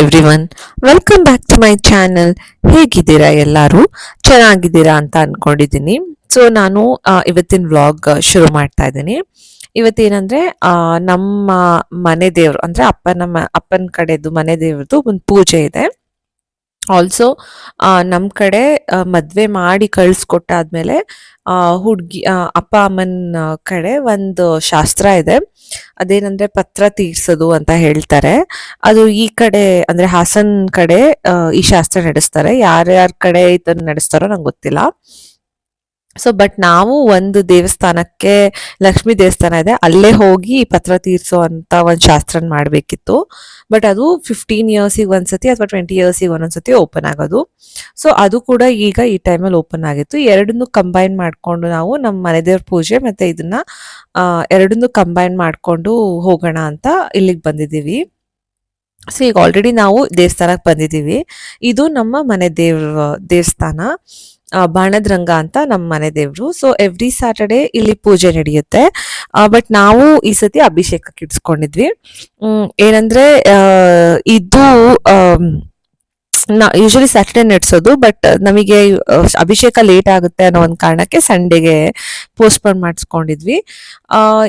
Everyone welcome back to my channel ಹೇಗಿದ್ದೀರಾ ಎಲ್ಲರೂ? ಚೆನ್ನಾಗಿದ್ದೀರಾ ಅಂತ ಅನ್ಕೊಂಡಿದ್ದೀನಿ. ಸೊ ನಾನು ಇವತ್ತಿನ ವ್ಲಾಗ್ ಶುರು ಮಾಡ್ತಾ ಇದ್ದೀನಿ. ಇವತ್ತೇನಂದ್ರೆ ನಮ್ಮ ಮನೆ ದೇವ್ರು, ಅಂದ್ರೆ ಅಪ್ಪನ ಅಪ್ಪನ ಕಡೆದು ಮನೆ ದೇವ್ರದ್ದು ಒಂದು ಪೂಜೆ ಇದೆ. ಆಲ್ಸೋ ನಮ್ಮ ಕಡೆ ಮದುವೆ ಮಾಡಿ ಕಳಿಸ್ಕೊಟ್ಟಾದ್ಮೇಲೆ ಹುಡುಗಿ ಅಪ್ಪ ಅಮ್ಮನ ಕಡೆ ಒಂದು ಶಾಸ್ತ್ರ ಇದೆ. ಅದೇನಂದ್ರೆ ಪತ್ರ ತೀರ್ಸೋದು ಅಂತ ಹೇಳ್ತಾರೆ. ಅದು ಈ ಕಡೆ, ಅಂದ್ರೆ ಹಾಸನ್ ಕಡೆ ಈ ಶಾಸ್ತ್ರ ನಡೆಸ್ತಾರೆ. ಯಾರ್ಯಾರ ಕಡೆ ಇದನ್ನ ನಡೆಸ್ತಾರೋ ನಂಗೆ ಗೊತ್ತಿಲ್ಲ. ಸೊ ಬಟ್ ನಾವು ಒಂದು ದೇವಸ್ಥಾನಕ್ಕೆ ಲಕ್ಷ್ಮಿ ದೇವಸ್ಥಾನ ಇದೆ. ಅಲ್ಲೇ ಹೋಗಿ ಪತ್ರ ತೀರ್ಸೋ ಅಂತ ಒಂದು ಶಾಸ್ತ್ರ ಮಾಡಬೇಕಿತ್ತು. ಬಟ್ ಅದು ಫಿಫ್ಟೀನ್ ಇಯರ್ಸಿಗೆ ಒಂದ್ಸತಿ ಅಥವಾ ಟ್ವೆಂಟಿ ಇಯರ್ಸಿಗೆ ಒಂದೊಂದ್ಸತಿ ಓಪನ್ ಆಗೋದು. ಸೊ ಅದು ಕೂಡ ಈಗ ಈ ಟೈಮಲ್ಲಿ ಓಪನ್ ಆಗಿತ್ತು. ಎರಡನ್ನೂ ಕಂಬೈನ್ ಮಾಡ್ಕೊಂಡು ನಾವು ನಮ್ಮ ಮನೆ ದೇವ್ರ ಪೂಜೆ ಮತ್ತೆ ಇದನ್ನ ಎರಡನ್ನು ಕಂಬೈನ್ ಮಾಡ್ಕೊಂಡು ಹೋಗೋಣ ಅಂತ ಇಲ್ಲಿಗೆ ಬಂದಿದ್ದೀವಿ. ಸೊ ಈಗ ಆಲ್ರೆಡಿ ನಾವು ದೇವಸ್ಥಾನಕ್ಕೆ ಬಂದಿದ್ದೀವಿ. ಇದು ನಮ್ಮ ಮನೆ ದೇವ್ರ, ದೇವಸ್ಥಾನ. ಬಾಣದ್ರಂಗ ಅಂತ ನಮ್ಮ ಮನೆ ದೇವರು. ಸೊ ಎವ್ರಿ ಸ್ಯಾಟರ್ಡೆ ಇಲ್ಲಿ ಪೂಜೆ ನಡೆಯುತ್ತೆ. ಬಟ್ ನಾವು ಈ ಸತಿ ಅಭಿಷೇಕಕ್ಕೆ ಇಡ್ಸ್ಕೊಂಡಿದ್ವಿ. ಏನಂದ್ರೆ ಇದು ನಾ ಯೂಶಲಿ ಸ್ಯಾಟರ್ಡೆ ನಡೆಸೋದು ಬಟ್ ನಮಗೆ ಅಭಿಷೇಕ ಲೇಟ್ ಆಗುತ್ತೆ ಅನ್ನೋ ಒಂದು ಕಾರಣಕ್ಕೆ ಸಂಡೇಗೆ ಪೋಸ್ಟ್ಪೋನ್ ಮಾಡಿಸ್ಕೊಂಡಿದ್ವಿ.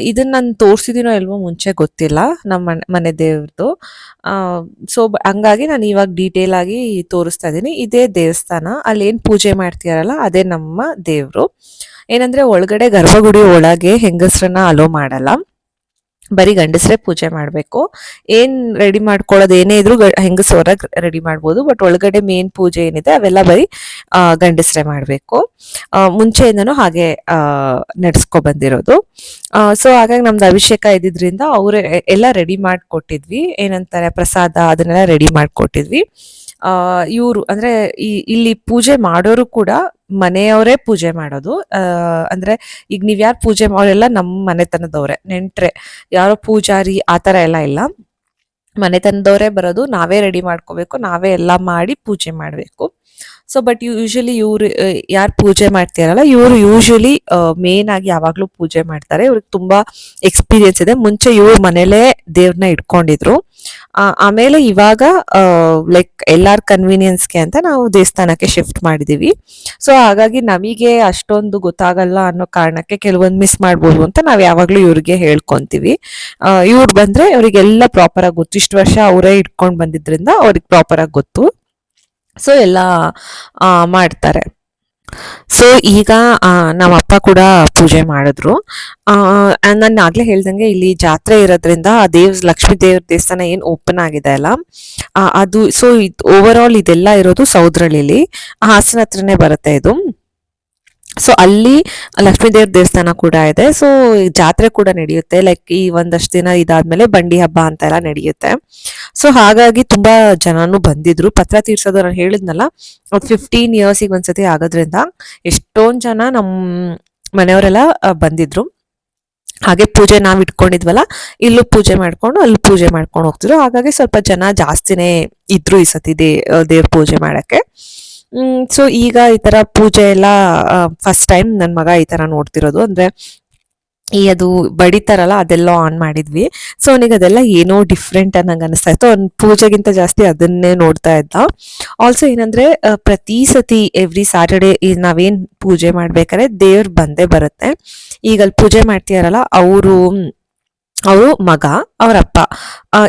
ಇದನ್ನ ನಾನು ತೋರಿಸಿದಿನೋ ಇಲ್ವೋ ಮುಂಚೆ ಗೊತ್ತಿಲ್ಲ ನಮ್ಮ ಮನೆ ಮನೆ ದೇವ್ರದ್ದು ಸೊ ಹಂಗಾಗಿ ನಾನು ಇವಾಗ ಡೀಟೇಲ್ ಆಗಿ ತೋರಿಸ್ತಾ ಇದ್ದೀನಿ ಇದೇ ದೇವಸ್ಥಾನ ಅಲ್ಲಿ ಏನು ಪೂಜೆ ಮಾಡ್ತೀರಲ್ಲ ಅದೇ ನಮ್ಮ ದೇವರು. ಏನಂದ್ರೆ, ಒಳಗಡೆ ಗರ್ಭಗುಡಿ ಒಳಗೆ ಹೆಂಗಸ್ರನ್ನ ಅಲೋ ಮಾಡಲ್ಲ. ಬರೀ ಗಂಡಸ್ರೇ ಪೂಜೆ ಮಾಡಬೇಕು. ಏನ್ ರೆಡಿ ಮಾಡ್ಕೊಳ್ಳೋದು ಏನೇ ಇದ್ರು ಹೆಂಗಸೋರ ರೆಡಿ ಮಾಡ್ಬೋದು ಬಟ್ ಒಳಗಡೆ ಮೇನ್ ಪೂಜೆ ಏನಿದೆ ಅವೆಲ್ಲ ಬರೀ ಗಂಡಸ್ರೇ ಮಾಡಬೇಕು. ಮುಂಚೆಯಿಂದನೂ ಹಾಗೆ ನಡ್ಸ್ಕೊ ಬಂದಿರೋದು. ಸೊ ಹಾಗಾಗಿ ನಮ್ದು ಅಭಿಷೇಕ ಇದ್ದಿದ್ರಿಂದ ಅವರೇ, ಎಲ್ಲ ರೆಡಿ ಮಾಡಿಕೊಟ್ಟಿದ್ವಿ. ಏನಂತಾರೆ, ಪ್ರಸಾದ ಅದನ್ನೆಲ್ಲ ರೆಡಿ ಮಾಡಿಕೊಟ್ಟಿದ್ವಿ. ಇವರು, ಅಂದ್ರೆ ಈ, ಇಲ್ಲಿ ಪೂಜೆ ಮಾಡೋರು ಕೂಡ ಮನೆಯವರೇ ಪೂಜೆ ಮಾಡೋದು. ಅಂದ್ರೆ ಈಗ ನೀವು ಯಾರು ಪೂಜೆ ಅವರೆಲ್ಲ ನಮ್ಮ ಮನೆತನದವ್ರೆ, ನೆಂಟ್ರೆ. ಯಾರೋ ಪೂಜಾರಿ ಆ ಥರ ಎಲ್ಲ ಇಲ್ಲ. ಮನೆತನದವರೇ ಬರೋದು, ನಾವೇ ರೆಡಿ ಮಾಡ್ಕೋಬೇಕು, ನಾವೇ ಎಲ್ಲ ಮಾಡಿ ಪೂಜೆ ಮಾಡಬೇಕು. ಸೊ ಬಟ್ ಯೂಶಲಿ ಇವ್ರು ಯಾರು ಪೂಜೆ ಮಾಡ್ತೀರಲ್ಲ, ಇವರು ಯೂಶಲಿ ಮೇನ್ ಆಗಿ ಯಾವಾಗ್ಲೂ ಪೂಜೆ ಮಾಡ್ತಾರೆ. ಇವ್ರಿಗೆ ತುಂಬಾ ಎಕ್ಸ್ಪೀರಿಯನ್ಸ್ ಇದೆ. ಮುಂಚೆ ಇವ್ರ ಮನೇಲೇ ದೇವ್ರನ್ನ ಇಟ್ಕೊಂಡಿದ್ರು. ಆಮೇಲೆ ಇವಾಗ ಲೈಕ್ ಎಲ್ಲಾರ್ ಕನ್ವೀನಿಯನ್ಸ್ಗೆ ಅಂತ ನಾವು ದೇವಸ್ಥಾನಕ್ಕೆ ಶಿಫ್ಟ್ ಮಾಡಿದೀವಿ. ಸೊ ಹಾಗಾಗಿ ನಮಗೆ ಅಷ್ಟೊಂದು ಗೊತ್ತಾಗಲ್ಲ ಅನ್ನೋ ಕಾರಣಕ್ಕೆ ಕೆಲವೊಂದು ಮಿಸ್ ಮಾಡ್ಬೋದು ಅಂತ ನಾವು ಯಾವಾಗ್ಲೂ ಇವ್ರಿಗೆ ಹೇಳ್ಕೊಂತೀವಿ. ಇವ್ರು ಬಂದ್ರೆ ಅವರಿಗೆಲ್ಲ ಪ್ರಾಪರ್ ಆಗಿ ಗೊತ್ತು. ಇಷ್ಟು ವರ್ಷ ಅವರೇ ಇಟ್ಕೊಂಡು ಬಂದಿದ್ರಿಂದ ಅವ್ರಿಗೆ ಪ್ರಾಪರ್ ಆಗಿ ಗೊತ್ತು. ಸೊ ಎಲ್ಲ ಮಾಡ್ತಾರೆ. ಸೊ ಈಗ ನಮ್ಮ ಅಪ್ಪ ಕೂಡ ಪೂಜೆ ಮಾಡಿದ್ರು. ನಾನು ಆಗ್ಲೇ ಹೇಳ್ದಂಗೆ ಇಲ್ಲಿ ಜಾತ್ರೆ ಇರೋದ್ರಿಂದ ಆ ದೇವ್ ಲಕ್ಷ್ಮೀ ದೇವ್ರ ದೇವಸ್ಥಾನ ಏನು ಓಪನ್ ಆಗಿದೆ ಅಲ್ಲ ಅದು ಸೊ ಓವರ್ ಆಲ್ ಇದೆಲ್ಲ ಇರೋದು ಸೌದ್ರಳ್ಳಿಲಿ. ಹಾಸನ ಹತ್ರನೇ ಬರುತ್ತೆ ಇದು. ಸೊ ಅಲ್ಲಿ ಲಕ್ಷ್ಮೀ ದೇವ್ರ ದೇವಸ್ಥಾನ ಕೂಡ ಇದೆ. ಸೊ ಜಾತ್ರೆ ಕೂಡ ನಡೆಯುತ್ತೆ. ಲೈಕ್ ಈ ಒಂದಷ್ಟು ದಿನ ಇದಾದ್ಮೇಲೆ ಬಂಡಿ ಹಬ್ಬ ಅಂತ ಎಲ್ಲ ನಡೆಯುತ್ತೆ. ಸೊ ಹಾಗಾಗಿ ತುಂಬಾ ಜನನು ಬಂದಿದ್ರು. ಪತ್ರ ತೀರ್ಸೋದು ನಾನು ಹೇಳಿದ್ನಲ್ಲ ಫಿಫ್ಟೀನ್ ಇಯರ್ಸಿಗೆ ಒಂದ್ಸತಿ ಆಗೋದ್ರಿಂದ ಎಷ್ಟೊಂದು ಜನ ನಮ್ಮ ಮನೆಯವರೆಲ್ಲ ಬಂದಿದ್ರು. ಹಾಗೆ ಪೂಜೆ ನಾವು ಇಟ್ಕೊಂಡಿದ್ವಲ್ಲ, ಇಲ್ಲೂ ಪೂಜೆ ಮಾಡ್ಕೊಂಡು, ಅಲ್ಲಿ ಪೂಜೆ ಮಾಡ್ಕೊಂಡು ಹೋಗ್ತಿದ್ರು. ಹಾಗಾಗಿ ಸ್ವಲ್ಪ ಜನ ಜಾಸ್ತಿನೇ ಇದ್ರು ಈ ಸತಿ ದೇ ದೇವ್ರ ಪೂಜೆ ಮಾಡಕ್ಕೆ. ಸೊ ಈಗ ಈ ತರ ಪೂಜೆ ಎಲ್ಲ ಫಸ್ಟ್ ಟೈಮ್ ನನ್ನ ಮಗ ಈ ತರ ನೋಡ್ತಿರೋದು. ಅಂದ್ರೆ, ಈ ಅದು ಬಡಿತಾರಲ್ಲ ಅದೆಲ್ಲ ಆನ್ ಮಾಡಿದ್ವಿ. ಸೊ ಅವನಿಗೆ ಅದೆಲ್ಲ ಏನೋ ಡಿಫ್ರೆಂಟ್ ಅನ್ನಂಗೆ ಅನಿಸ್ತಾ ಇತ್ತು. ಅವ್ನು ಪೂಜೆಗಿಂತ ಜಾಸ್ತಿ ಅದನ್ನೇ ನೋಡ್ತಾ ಇದ್ದ. ಆಲ್ಸೋ ಏನಂದ್ರೆ ಪ್ರತಿ ಸತಿ ಎವ್ರಿ ಸ್ಯಾಟರ್ಡೆ ನಾವೇನ್ ಪೂಜೆ ಮಾಡ್ಬೇಕಾದ್ರೆ ದೇವ್ರು ಬಂದೇ ಬರುತ್ತೆ. ಈಗ ಅಲ್ಲಿ ಪೂಜೆ ಮಾಡ್ತೀಯಾರಲ್ಲ, ಅವರು ಅವರು ಮಗ, ಅವರಪ್ಪ.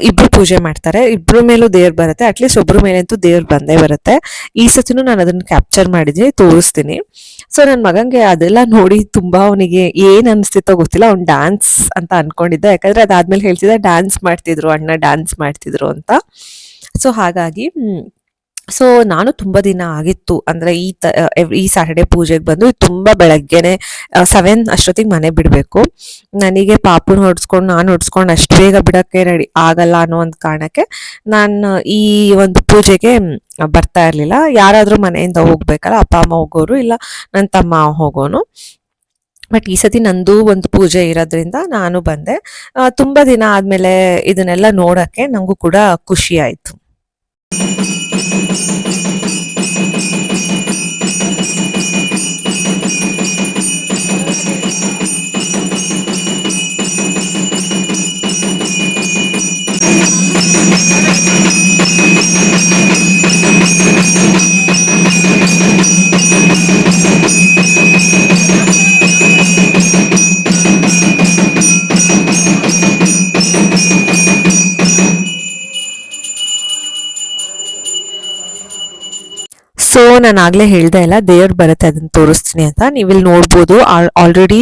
ಇಬ್ರು ಪೂಜೆ ಮಾಡ್ತಾರೆ. ಇಬ್ರು ಮೇಲೂ ದೇವ್ರು ಬರುತ್ತೆ. ಅಟ್ಲೀಸ್ಟ್ ಒಬ್ರು ಮೇಲಂತೂ ದೇವ್ರು ಬಂದೇ ಬರುತ್ತೆ. ಈ ಸತಿನೂ ನಾನು ಅದನ್ನ ಕ್ಯಾಪ್ಚರ್ ಮಾಡಿದ್ದೀನಿ, ತೋರಿಸ್ತೀನಿ. ಸೊ ನನ್ನ ಮಗಂಗೆ ಅದೆಲ್ಲ ನೋಡಿ ತುಂಬಾ ಅವನಿಗೆ ಏನ್ ಅನಿಸ್ತಿತ್ತೋ ಗೊತ್ತಿಲ್ಲ. ಅವ್ನು ಡ್ಯಾನ್ಸ್ ಅಂತ ಅನ್ಕೊಂಡಿದ್ದ. ಯಾಕಂದ್ರೆ ಅದಾದ್ಮೇಲೆ ಹೇಳ್ತಿದ್ದ ಡ್ಯಾನ್ಸ್ ಮಾಡ್ತಿದ್ರು, ಅಣ್ಣ ಡ್ಯಾನ್ಸ್ ಮಾಡ್ತಿದ್ರು ಅಂತ. ಸೊ ಹಾಗಾಗಿ ಸೊ ನಾನು ತುಂಬಾ ದಿನ ಆಗಿತ್ತು. ಅಂದ್ರೆ ಈ ತ ಈ ಸ್ಯಾಟರ್ಡೆ ಪೂಜೆಗೆ ಬಂದು ತುಂಬಾ ಬೆಳಗ್ಗೆನೆ ಸೆವೆನ್ ಅಷ್ಟೊತ್ತಿಗೆ ಮನೆ ಬಿಡಬೇಕು. ನನಗೆ ಪಾಪುನ ಹೊಡ್ಸ್ಕೊಂಡು, ನಾನು ಹೊಡ್ಸ್ಕೊಂಡು ಅಷ್ಟು ಬೇಗ ಬಿಡಕ್ಕೆ ರೆಡಿ ಆಗಲ್ಲ ಅನ್ನೋ ಒಂದು ಕಾರಣಕ್ಕೆ ನಾನು ಈ ಒಂದು ಪೂಜೆಗೆ ಬರ್ತಾ ಇರ್ಲಿಲ್ಲ. ಯಾರಾದರೂ ಮನೆಯಿಂದ ಹೋಗ್ಬೇಕಲ್ಲ, ಅಪ್ಪ, ಅಮ್ಮ ಹೋಗೋರು ಇಲ್ಲ ನನ್ನ ತಮ್ಮ ಹೋಗೋನು. ಬಟ್ ಈ ಸತಿ ನಂದು ಒಂದು ಪೂಜೆ ಇರೋದ್ರಿಂದ ನಾನು ಬಂದೆ. ತುಂಬಾ ದಿನ ಆದ್ಮೇಲೆ ಇದನ್ನೆಲ್ಲ ನೋಡಕ್ಕೆ ನನಗೂ ಕೂಡ ಖುಷಿ ಆಯ್ತು. ನಾನು ಆಗ್ಲೇ ಹೇಳ್ದೆ ಇಲ್ಲ ದೇವ್ರು ಬರುತ್ತೆ, ಅದನ್ನ ತೋರಿಸ್ತೀನಿ ಅಂತ. ನೀವಿಲ್ಲಿ ನೋಡ್ಬೋದು ಆಲ್ರೆಡಿ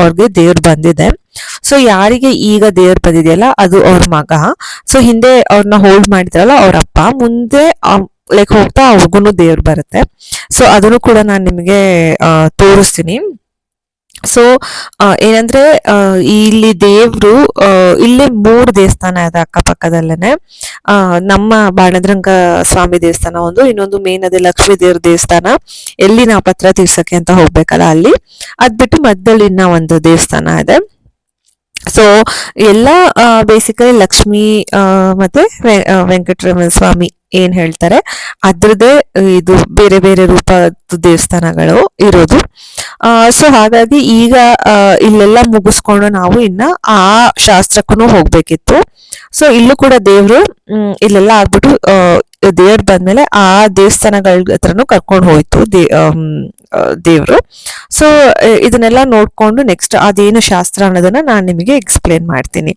ಅವ್ರಿಗೆ ದೇವ್ರು ಬಂದಿದೆ. ಸೊ ಯಾರಿಗೆ ಈಗ ದೇವ್ರು ಬಂದಿದೆಯಲ್ಲ, ಅದು ಅವ್ರ ಮಗ. ಸೊ ಹಿಂದೆ ಅವ್ರನ್ನ ಹೋಲ್ಡ್ ಮಾಡಿದ್ರಲ್ಲ, ಅವ್ರ ಅಪ್ಪ. ಮುಂದೆ ಲೈಕ್ ಹೋಗ್ತಾ ಅವ್ರಿಗೂ ದೇವ್ರು ಬರುತ್ತೆ. ಸೊ ಅದನ್ನು ಕೂಡ ನಾನು ನಿಮಗೆ ತೋರಿಸ್ತೀನಿ. ಸೊ ಏನಂದ್ರೆ ಇಲ್ಲಿ ದೇವ್ರು ಇಲ್ಲಿ ಮೂರು ದೇವಸ್ಥಾನ ಇದೆ ಅಕ್ಕಪಕ್ಕದಲ್ಲೇನೆ. ನಮ್ಮ ಬಾಣದ್ರಂಗ ಸ್ವಾಮಿ ದೇವಸ್ಥಾನ ಒಂದು, ಇನ್ನೊಂದು ಮೇನ್ ಅದೇ ಲಕ್ಷ್ಮೀ ದೇವ್ರ ದೇವಸ್ಥಾನ. ಎಲ್ಲಿ ನಾವು ಪತ್ರ ತೀರ್ಸಕ್ಕೆ ಅಂತ ಹೋಗ್ಬೇಕಲ್ಲ ಅಲ್ಲಿ. ಅದ್ ಬಿಟ್ಟು ಮಧ್ಯದಲ್ಲಿ ಇನ್ನ ಒಂದು ದೇವಸ್ಥಾನ ಇದೆ. ಸೊ ಎಲ್ಲ ಬೇಸಿಕಲಿ ಲಕ್ಷ್ಮಿ ಮತ್ತೆ ವೆಂಕಟರಮಣ ಸ್ವಾಮಿ ಏನ್ ಹೇಳ್ತಾರೆ ಅದ್ರದೇ ಇದು ಬೇರೆ ಬೇರೆ ರೂಪದ ದೇವಸ್ಥಾನಗಳು ಇರೋದು. ಸೊ ಹಾಗಾಗಿ ಈಗ ಇಲ್ಲೆಲ್ಲ ಮುಗಿಸ್ಕೊಂಡು ನಾವು ಇನ್ನ ಆ ಶಾಸ್ತ್ರಕ್ಕೂ ಹೋಗ್ಬೇಕಿತ್ತು. ಸೊ ಇಲ್ಲೂ ಕೂಡ ದೇವರು ಇಲ್ಲೆಲ್ಲ ಆಗ್ಬಿಟ್ಟು ದೇವ್ರು ಬಂದ್ಮೇಲೆ ಆ ದೇವಸ್ಥಾನಗಳ ಹತ್ರನೂ ಕರ್ಕೊಂಡು ಹೋಯ್ತು ದೇ ದೇವ್ರು. ಸೊ ಇದನ್ನೆಲ್ಲ ನೋಡ್ಕೊಂಡು ನೆಕ್ಸ್ಟ್ ಅದೇನು ಶಾಸ್ತ್ರ ಅನ್ನೋದನ್ನ ನಾನು ನಿಮಗೆ ಎಕ್ಸ್ಪ್ಲೇನ್ ಮಾಡ್ತೀನಿ.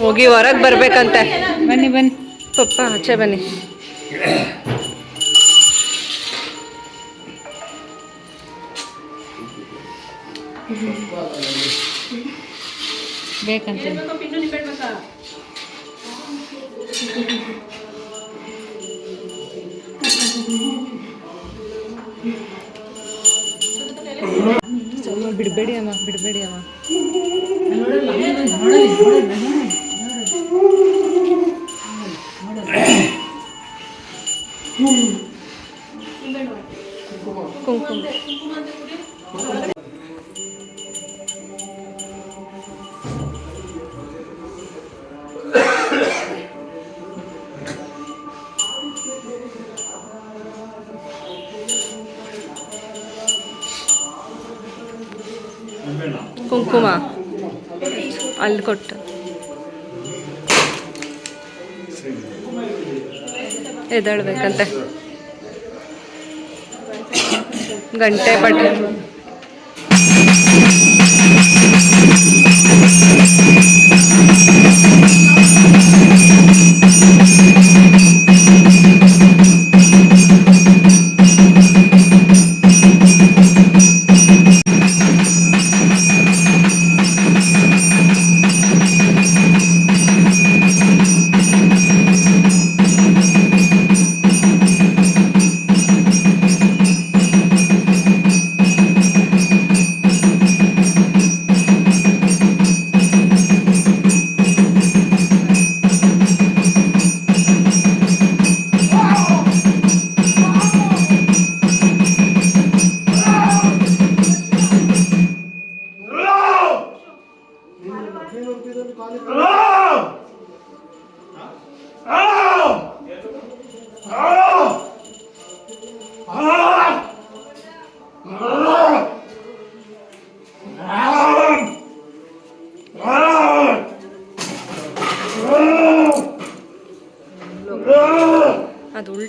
ಹೋಗಿ ಹೊರಗೆ ಬರ್ಬೇಕಂತೆ. ಬನ್ನಿ ಬನ್ನಿ. ಪಪ್ಪ ಆಚೆ ಬನ್ನಿ. ಬೇಕಂತ. ಬಿಡಬೇಡಿ ಅಮ್ಮ ಬಿಡಬೇಡಿ ಅಮ್ಮ. ಕುಂಕುಮ ಕುಂಕುಮ ಅಲ್ಲಿ ಕೊಟ್ಟು. ಎದ್ದಾಳ್ಬೇಕಂತೆ. ಗಂಟೆ ಪಟ್ಟ.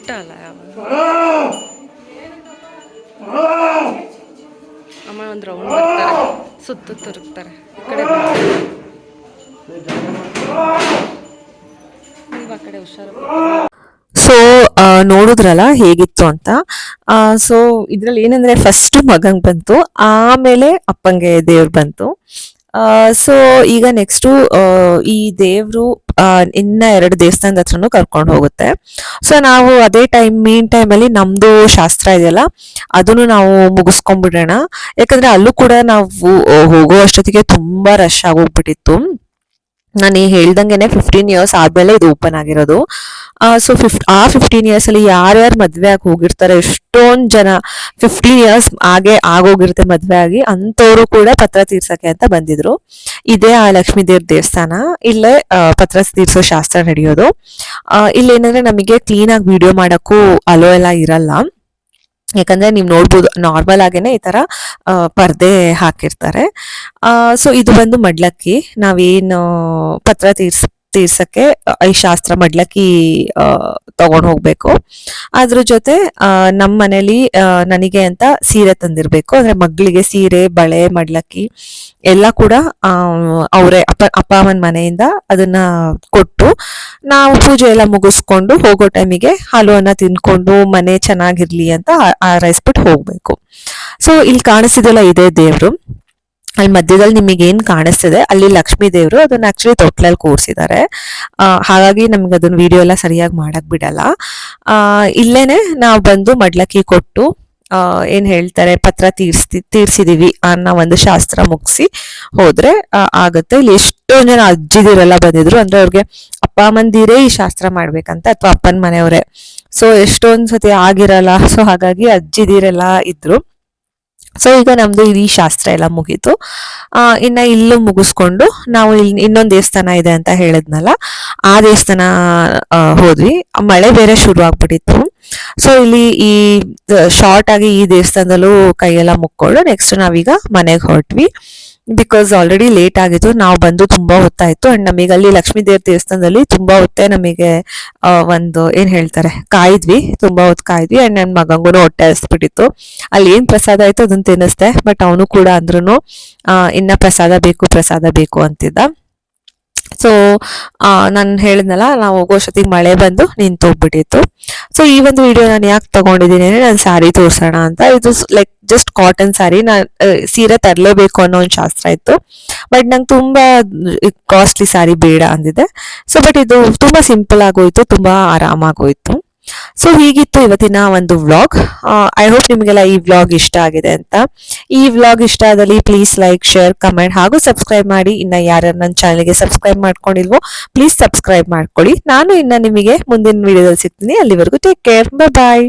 ಯಾವಾಗ ಅಮ್ಮ ಒಂದು ರೌಂಡ್ ಬರ್ತಾರೆ ಸುತ್ತ ತಿರುಗ್ತಾರೆ ಕಡೆ. ನೀವು ಆ ಕಡೆ ಹುಷಾರು ಸೊ ನೋಡಿದ್ರಲ್ಲ ಹೇಗಿತ್ತು ಅಂತ? ಸೊ ಇದ್ರಲ್ಲಿ ಏನಂದ್ರೆ ಫಸ್ಟ್ ಮಗಂಗ್ ಬಂತು, ಆಮೇಲೆ ಅಪ್ಪಂಗೆ ದೇವ್ರು ಬಂತು. ಸೊ ಈಗ ನೆಕ್ಸ್ಟು ಈ ದೇವ್ರು ಇನ್ನ ಎರಡು ದೇವಸ್ಥಾನದ ಹತ್ರನು ಕರ್ಕೊಂಡು ಹೋಗುತ್ತೆ. ಸೊ ನಾವು ಅದೇ ಟೈಮ್ ಮೀನ್ ಟೈಮಲ್ಲಿ ನಮ್ದು ಶಾಸ್ತ್ರ ಇದೆಯಲ್ಲ, ಅದನ್ನು ನಾವು ಮುಗಿಸ್ಕೊಂಡ್ಬಿಡೋಣ. ಯಾಕಂದ್ರೆ ಅಲ್ಲೂ ಕೂಡ ನಾವು ಹೋಗೋ ಅಷ್ಟೊತ್ತಿಗೆ ತುಂಬಾ ರಶ್ ಆಗೋಗ್ಬಿಟ್ಟಿತ್ತು ನಾನು ಹೇಳ್ದಂಗೆನೆ ಫಿಫ್ಟೀನ್ ಇಯರ್ಸ್ ಆದ್ಮೇಲೆ ಇದು ಓಪನ್ ಆಗಿರೋದು. ಸೊ ಫಿಫ್ ಆ ಫಿಫ್ಟೀನ್ ಇಯರ್ಸ್ ಅಲ್ಲಿ ಯಾರ್ಯಾರು ಮದ್ವೆ ಆಗಿ ಹೋಗಿರ್ತಾರೆ, ಎಷ್ಟೊಂದು ಜನ ಫಿಫ್ಟೀನ್ ಇಯರ್ಸ್ ಹಾಗೆ ಆಗೋಗಿರುತ್ತೆ ಮದ್ವೆ ಆಗಿ, ಅಂಥವರು ಕೂಡ ಪತ್ರ ತೀರ್ಸಕ್ಕೆ ಅಂತ ಬಂದಿದ್ರು. ಇದೇ ಆ ಲಕ್ಷ್ಮೀ ದೇವ್ರ ದೇವಸ್ಥಾನ, ಇಲ್ಲೇ ಪತ್ರ ತೀರ್ಸೋ ಶಾಸ್ತ್ರ ನಡೆಯೋದು. ಇಲ್ಲೇನಂದ್ರೆ ನಮಗೆ ಕ್ಲೀನ್ ಆಗಿ ವಿಡಿಯೋ ಮಾಡೋಕ್ಕೂ ಅಲೋ ಎಲ್ಲ ಇರಲ್ಲ. ಯಾಕಂದ್ರೆ ನೀವು ನೋಡ್ಬೋದು ನಾರ್ಮಲ್ ಆಗೇನೆ ಈ ತರ ಪರ್ದೆ ಹಾಕಿರ್ತಾರೆ. ಸೊ ಇದು ಬಂದು ಮಡ್ಲಕ್ಕಿ, ನಾವೇನು ಪತ್ರ ತೀರ್ಸ್ ತೀರ್ಸಕ್ಕೆ ಈ ಶಾಸ್ತ್ರ ಮಡ್ಲಕ್ಕಿ ತಗೊಂಡು ಹೋಗ್ಬೇಕು. ಅದ್ರ ಜೊತೆ ನಮ್ಮ ಮನೇಲಿ ನನಗೆ ಅಂತ ಸೀರೆ ತಂದಿರ್ಬೇಕು. ಅಂದ್ರೆ ಮಗಳಿಗೆ ಸೀರೆ, ಬಳೆ ಮಡ್ಲಕ್ಕಿ ಎಲ್ಲ ಕೂಡ ಅವರೇ, ಅಪ್ಪ ಅಪ್ಪ ಅಮ್ಮನ ಮನೆಯಿಂದ ಅದನ್ನ ಕೊಟ್ಟು ನಾವು ಪೂಜೆ ಎಲ್ಲ ಮುಗಿಸ್ಕೊಂಡು ಹೋಗೋ ಟೈಮಿಗೆ ಹಾಲು ಅನ್ನ ತಿನ್ಕೊಂಡು ಮನೆ ಚೆನ್ನಾಗಿರ್ಲಿ ಅಂತ ಆ- ಹಾರೈಸ್ಬಿಟ್ಟು ಹೋಗ್ಬೇಕು. ಸೊ ಇಲ್ಲಿ ಕಾಣಿಸ್ತಿದೆಲ್ಲ ಇದೇ ದೇವ್ರು. ಅಲ್ಲಿ ಮಧ್ಯದಲ್ಲಿ ನಿಮಗೆ ಏನು ಕಾಣಿಸ್ತಿದೆ, ಅಲ್ಲಿ ಲಕ್ಷ್ಮೀ ದೇವರು ಅದನ್ನ ಆಕ್ಚುಲಿ ತೊಟ್ಲಲ್ಲಿ ಕೂರಿಸಿದ್ದಾರೆ ಹಾಗಾಗಿ ನಮ್ಗೆ ಅದನ್ನ ವಿಡಿಯೋ ಎಲ್ಲ ಸರಿಯಾಗಿ ಮಾಡಕ್ ಬಿಡಲ್ಲ. ಇಲ್ಲೇ ಇಲ್ಲೇನೆ ನಾವು ಬಂದು ಮಡ್ಲಕ್ಕಿ ಕೊಟ್ಟು ಏನು ಹೇಳ್ತಾರೆ, ಪತ್ರ ತೀರ್ಸ್ ತೀರ್ಸಿದೀವಿ ಅನ್ನೋ ಒಂದು ಶಾಸ್ತ್ರ ಮುಗಿಸಿ ಹೋದ್ರೆ ಆಗುತ್ತೆ. ಇಲ್ಲಿ ಎಷ್ಟೊಂದ್ ಜನ ಅಜ್ಜಿದಿರೆಲ್ಲ ಬಂದಿದ್ರು. ಅಂದ್ರೆ ಅವ್ರಿಗೆ ಅಪ್ಪ ಅಮ್ಮಂದಿರೇ ಈ ಶಾಸ್ತ್ರ ಮಾಡ್ಬೇಕಂತ ಅಥವಾ ಅಪ್ಪನ ಮನೆಯವರೇ. ಸೊ ಎಷ್ಟೊಂದು ಸತಿ ಆಗಿರಲ್ಲ. ಸೊ ಹಾಗಾಗಿ ಅಜ್ಜಿದಿರೆಲ್ಲ ಇದ್ರು. ಸೊ ಈಗ ನಮ್ಮದು ಇಡೀ ಶಾಸ್ತ್ರ ಎಲ್ಲ ಮುಗೀತು. ಇನ್ನು ಇಲ್ಲೂ ಮುಗಿಸ್ಕೊಂಡು ನಾವು ಇಲ್ಲಿ ಇನ್ನೊಂದು ದೇವಸ್ಥಾನ ಇದೆ ಅಂತ ಹೇಳಿದ್ನಲ್ಲ, ಆ ದೇವಸ್ಥಾನ ಹೋದ್ವಿ. ಮಳೆ ಬೇರೆ ಶುರು ಆಗ್ಬಿಟ್ಟಿತ್ತು. ಸೊ ಇಲ್ಲಿ ಈ ಶಾರ್ಟ್ ಆಗಿ ಈ ದೇವಸ್ಥಾನದಲ್ಲೂ ಕೈಯೆಲ್ಲ ಮುಕ್ಕೊಂಡು ನೆಕ್ಸ್ಟ್ ನಾವೀಗ ಮನೆಗೆ ಹೊರಟ್ವಿ. ಬಿಕಾಸ್ ಆಲ್ರೆಡಿ ಲೇಟ್ ಆಗಿತ್ತು ನಾವು ಬಂದು ತುಂಬಾ ಹೊತ್ತಾಯಿತು ಅಂಡ್ ನಮಗೆ ಅಲ್ಲಿ ಲಕ್ಷ್ಮೀ ದೇವ್ರ ದೇವಸ್ಥಾನದಲ್ಲಿ ತುಂಬಾ ಹೊತ್ತೆ ನಮಗೆ ಒಂದು ಏನ್ ಹೇಳ್ತಾರೆ, ಕಾಯಿದ್ವಿ. ತುಂಬಾ ಹೊತ್ತು ಕಾಯ್ದ್ವಿ. ಅಂಡ್ ನನ್ನ ಮಗಂಗೂ ಹೊಟ್ಟೆ ಹಸ್ಬಿಟ್ಟಿತ್ತು. ಅಲ್ಲಿ ಏನ್ ಪ್ರಸಾದ ಆಯ್ತು ಅದನ್ನ ತಿನ್ನಿಸ್ದೆ. ಬಟ್ ಅವನು ಕೂಡ ಅಂದ್ರೂ ಇನ್ನ ಪ್ರಸಾದ ಬೇಕು ಪ್ರಸಾದ ಬೇಕು ಅಂತಿದ್ದ. ಸೊ ನಾನು ಹೇಳಿದ್ನಲ್ಲ, ನಾವು ಹೋಗೋಷ್ಟೊತ್ತಿಗೆ ಮಳೆ ಬಂದು ನಿಂತೋಗ್ಬಿಟ್ಟಿತ್ತು ಸೊ ಈ ಒಂದು ವಿಡಿಯೋ ನಾನು ಯಾಕೆ ತಗೊಂಡಿದ್ದೀನಿ ಅಂದ್ರೆ, ನಾನು ಸ್ಯಾರಿ ತೋರಿಸೋಣ ಅಂತ. ಇದು ಲೈಕ್ ಜಸ್ಟ್ ಕಾಟನ್ ಸ್ಯಾರಿ ನಾನು ಸೀರೆ ತರಲೇಬೇಕು ಅನ್ನೋ ಒಂದು ಶಾಸ್ತ್ರ ಇತ್ತು. ಬಟ್ ನಂಗೆ ತುಂಬಾ ಕಾಸ್ಟ್ಲಿ ಸ್ಯಾರಿ ಬೇಡ ಅಂದಿದೆ. ಸೊ ಬಟ್ ಇದು ತುಂಬಾ ಸಿಂಪಲ್ ಆಗೋಯ್ತು, ತುಂಬಾ ಆರಾಮಾಗೋಯ್ತು. ಸೊ ಹೀಗಿತ್ತು ಇವತ್ತಿನ ಒಂದು ವ್ಲಾಗ್ ಐ ಹೋಪ್ ನಿಮಗೆಲ್ಲ ಈ ವ್ಲಾಗ್ ಇಷ್ಟ ಆಗಿದೆ ಅಂತ. ಈ ವ್ಲಾಗ್ ಇಷ್ಟ ಆದಲ್ಲಿ ಪ್ಲೀಸ್ ಲೈಕ್ ಶೇರ್ ಕಮೆಂಟ್ ಹಾಗೂ ಸಬ್ಸ್ಕ್ರೈಬ್ ಮಾಡಿ. ಇನ್ನ ಯಾರ್ಯಾರು ನನ್ನ ಚಾನಲ್ಗೆ ಸಬ್ಸ್ಕ್ರೈಬ್ ಮಾಡ್ಕೊಂಡಿಲ್ವೋ ಪ್ಲೀಸ್ ಸಬ್ಸ್ಕ್ರೈಬ್ ಮಾಡ್ಕೊಳ್ಳಿ. ನಾನು ಇನ್ನ ನಿಮಗೆ ಮುಂದಿನ ವಿಡಿಯೋದಲ್ಲಿ ಸಿಗ್ತೀನಿ. ಅಲ್ಲಿವರೆಗೂ ಟೇಕ್ ಕೇರ್ ಬಾಯ್